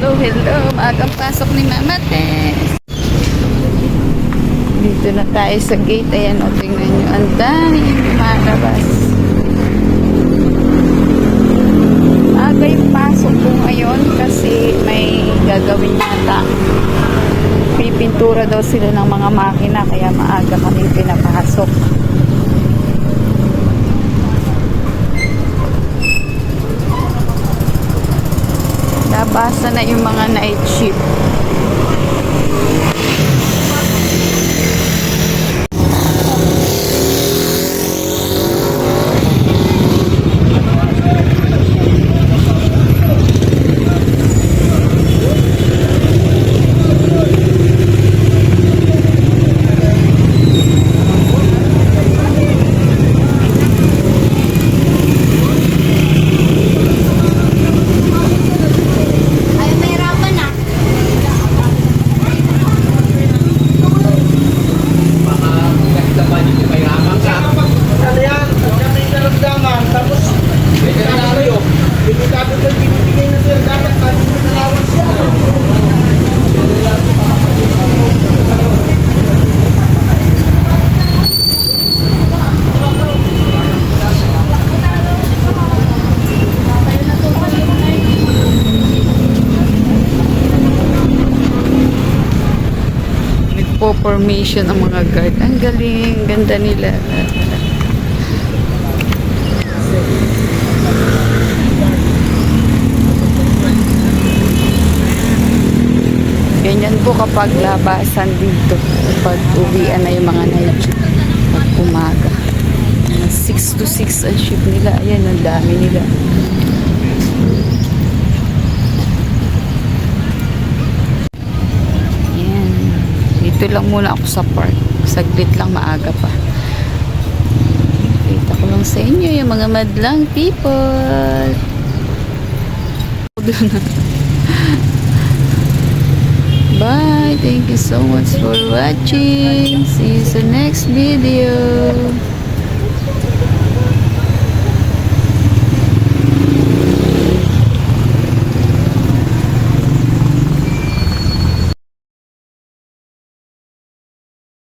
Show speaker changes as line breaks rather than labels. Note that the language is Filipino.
hello. Maagang pasok ni Mama Tess. Dito na tayo sa gate. Ayan, o, tingnan nyo. Ang dami yung lumalabas. Aga yung pasok ko ngayon kasi may gagawin yata. Pipintura daw sila ng mga makina Nabasa na yung mga night shift.
Naramdaman, tapos delikado, delikado na binibigay na sir, dapat na nalawan siya.
Nagpo-formation ang mga guard. Ang galing, ganda nila. Ganyan po kapag labasan dito. Pag uwian na yung mga night shift. Pag umaga. 6 to 6 ang shift nila. Ayan, ang dami nila. Ayan. Dito lang muna ako sa park. Saglit lang maaga pa. Kita ko lang sa inyo yung mga madlang people. Bye. Thank you so much for watching. See you sa next video.